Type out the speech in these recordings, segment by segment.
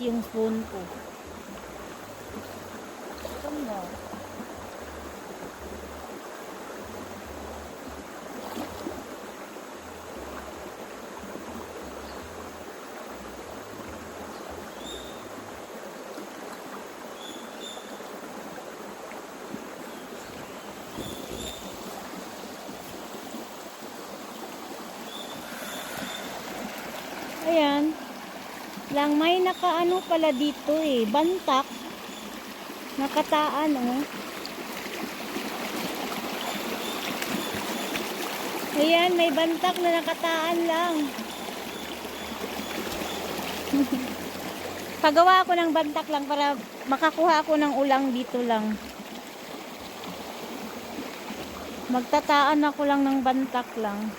yung phone ko. Tama. Ayan. Lang may nakaano pala dito eh. Bantak. Nakataan oh. Ayan, may bantak na nakataan lang. Pagawa ako ng bantak lang para makakuha ako ng ulang dito lang. Magtataan ako lang ng bantak lang.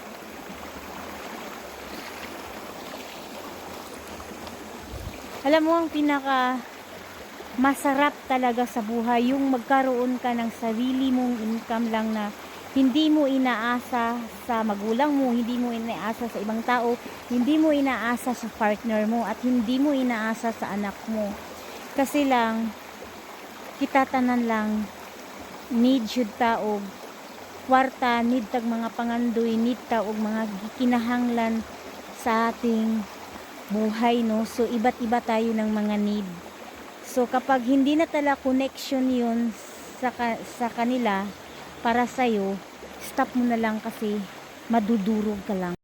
Alam mo ang pinaka masarap talaga sa buhay yung magkaroon ka ng sarili mong income lang na hindi mo inaasa sa magulang mo, hindi mo inaasa sa ibang tao, hindi mo inaasa sa partner mo at hindi mo inaasa sa anak mo. Kasi lang kita tanan lang need jud ta og kwarta, need tag mga pangandoy, need ta og mga kinahanglan sa ating buhay no. So iba't iba tayo ng mga need. So kapag hindi na tala connection 'yun sa ka- sa kanila para sa stop mo na lang kasi madudurog ka lang.